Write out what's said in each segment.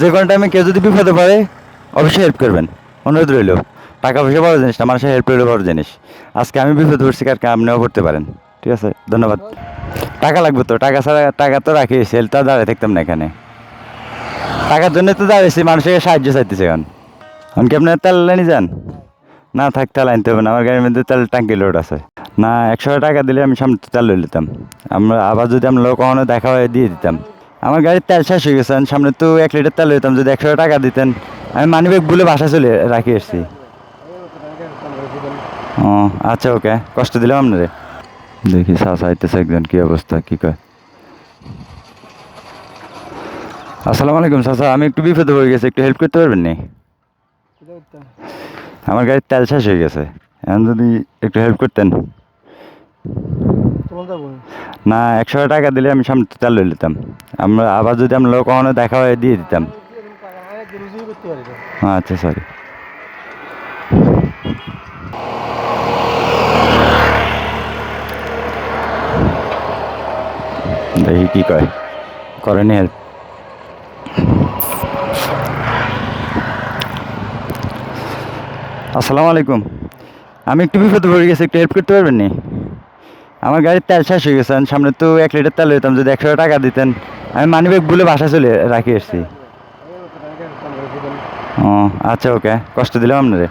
যে কোনো টাইমে কেউ যদি বিপদে পড়ে, অবশ্যই হেল্প করবেন। অনুরোধ রইল। টাকা পয়সা বড় জিনিস না, মানুষের হেল্প রইল বড় জিনিস। আজকে আমি বিপদে পড়ছি কারকে আপনিও করতে পারেন। ঠিক আছে? ধন্যবাদ। টাকা লাগবে তো, টাকা ছাড়া টাকা তো রাখি সেলটা দাঁড়িয়ে থাকতাম না এখানে। টাকার জন্য তো দাঁড়িয়েছি মানুষের সাহায্য চাইতেছে এখন। এখন কি আপনার তেল লাইনে যান? না থাক, তেল আনতে হবে না, আমার গাড়ির মধ্যে তেল ট্যাঙ্কি লোড আছে। না, একশো টাকা দিলে আমি সামনে তেল লই নিতাম। আমরা আবার যদি আমরা কখনো দেখা হয়, দিয়ে দিতাম। আমার গাড়ির তেল শেষ হয়ে গেছে সামনে তো এক লিটার তেল হইতাম যদি একশো টাকা দিতেন, আমি মানি ব্যাগ বলে বাসা চলে রাখি এসছি ও আচ্ছা ওকে, কষ্ট দিলাম আপনারে। দেখি, সাসা আইতেছে একজন, কি অবস্থা, কি কয়? আসসালামু আলাইকুম চাচা আমি একটু বিপদে পড়ে গেছি, একটু হেল্প করতে পারবেন নি? আমার গাড়ির তেল শেষ হয়ে গেছে, এখন যদি একটু হেল্প করতেন। না, একশো টাকা দিলে আমি সামনে লই নিতাম আমরা আবার যদি আমরা কখনো দেখা হয় দিয়ে দিতাম। আচ্ছা সরি দেখি কি কয়। করেনি হেল্প। আসসালামু আলাইকুম। আমি একটু বিপদে পড়ে গেছি, একটু হেল্প করতে পারবেন নি? আমার গাড়ির তেল শেষ হয়ে গেছে সামনে তো এক লিটার তেল হইতাম যদি একশো টাকা দিতেন, আমি মানি ব্যাগ বলে বাসা চলে রাখি এসছি ও আচ্ছা ওকে, কষ্ট দিলাম আপনারে।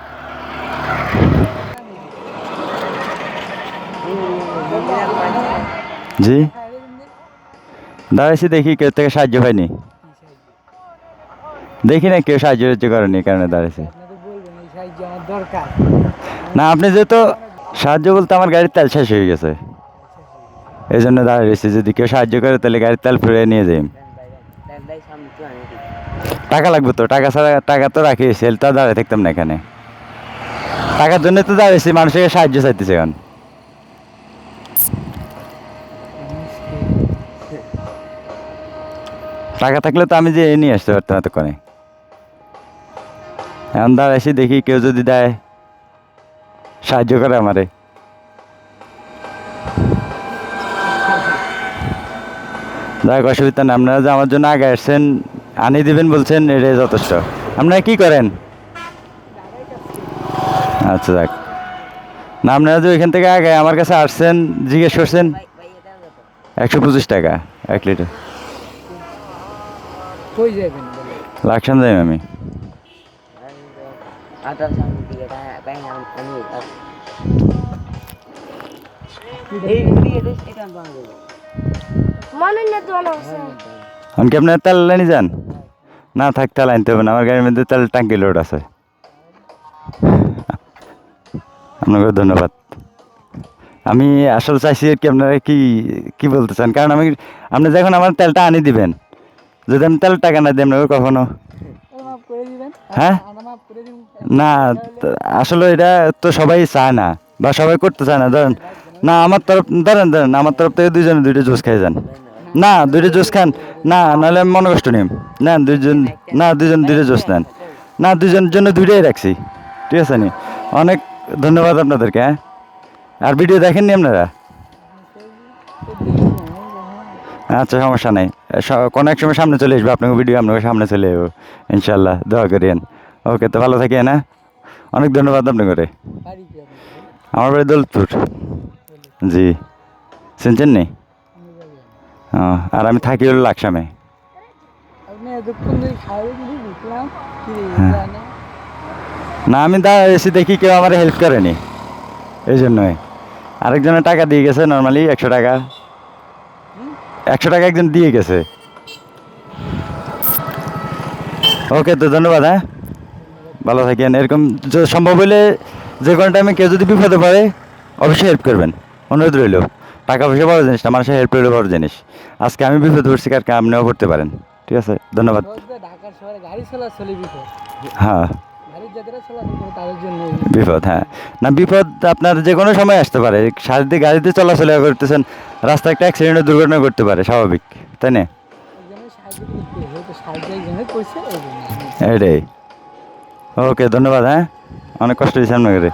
জি। দাঁড়াইছি দেখি, কেউ থেকে সাহায্য হয়নি দেখি না কেউ সাহায্য টাহায্য করেনি কারণে দাঁড়াইছে। না, আপনি যেহেতু সাহায্য বলতে আমার গাড়ির তেল শেষ হয়ে গেছে। এই জন্য দাঁড়িয়েছি যদি কেউ সাহায্য করে, তাহলে গাড়ির তেল ফিরে নিয়ে যাই। টাকা লাগবে তো, টাকা ছাড়া, টাকা তো রাখি সেলটা দাঁড়িয়ে থাকতাম না এখানে। টাকার জন্য তো দাঁড়িয়েছি মানুষের সাহায্য চাইতেছে এখন। টাকা থাকলে তো আমি যে এ নিয়ে আসতে পারতাম এতক্ষণে। এখন দাঁড়াইছি দেখি কেউ যদি দেয়, সাহায্য করে আমারে। যাক অসুবিধা না আপনারা যে আমার জন্য আগে আসছেন আনি দিবেন বলছেন এটাই যথেষ্ট। আপনারা কি করেন? আচ্ছা যাক। না আপনারা যে ওইখান থেকে আগে আমার কাছে আসছেন জিজ্ঞেস করছেন একশো পঁচিশ টাকা এক লিটার। যাবেন যাই আমি। এই এখন কি আপনার তেল লাইনে যান? না, থাক, তেল আনতে হবে না। আমার গাড়ির মধ্যে তেল ট্যাঙ্কি লোড আছে। আপনাকে ধন্যবাদ। আমি আসলে চাইছি কি আপনারা কি কি বলতে চান? কারণ আমি, আপনি যখন আমার তেলটা আনি দিবেন, যদি আমি তেল টাকা না দিই, আপনাকে কখনো? হ্যাঁ? না আসলে এটা তো সবাই চায় না, বা সবাই করতে চায় না। ধরেন, না, আমার তরফ, ধরেন ধরেন, আমার তরফ থেকে দুইজনে দুইটা জুস খাই যান। না, দুইটা জুস খান। না, নাহলে আমি মনে কষ্ট নিম। না, দুইজন না, দুইজন দুইটা জুস নেন। না, দুইজনের জন্য দুইটাই রাখছি। ঠিক আছে, নি? অনেক ধন্যবাদ আপনাদেরকে হ্যাঁ? আর ভিডিও দেখেননি আপনারা? আচ্ছা সমস্যা নেই। কোনো এক সময় সামনে চলে আসবে, আপনাকে ভিডিও আপনাকে সামনে চলে যাব ইনশাল্লাহ দোয়া করিয়েন। ওকে, তো ভালো থাকেন হ্যাঁ? অনেক ধন্যবাদ আপনাকে। আমার বাড়ি দৌলতপুর। জি। শুনছেন নি? আর আমি থাকি হলো লাকসামে। হ্যাঁ। না আমি দাঁড়া এসে দেখি কেউ আমার হেল্প করেনি। এই জন্যই। আরেকজনের টাকা দিয়ে গেছে নর্মালি একশো টাকা। একশো টাকা একজন দিয়ে গেছে। ওকে তো ধন্যবাদ হ্যাঁ। ভালো থাকেন। এরকম সম্ভব হলে যে কোনো টাইমে কেউ যদি বিপদে পড়ে অবশ্যই হেল্প করবেন। অনুরোধ রইল। টাকা পয়সা বড় জিনিস না মানুষের হেল্প বড় জিনিস। আজকে আমি বিপদে পড়ছি কারকে আপনিও করতে পারেন। ঠিক আছে? ধন্যবাদ। ঢাকার শহরে গাড়ি চলাচলই বিপদ। হ্যাঁ। বিপদ হ্যাঁ। না বিপদ আপনার যে কোনো সময় আসতে পারে। সারাদিন গাড়িতে চলাচল করতেছেন রাস্তায় একটা অ্যাক্সিডেন্টের দুর্ঘটনা করতে পারে স্বাভাবিক। তাই না? এটাই। ওকে ধন্যবাদ হ্যাঁ। অনেক কষ্ট হয়েছে আপনাকে।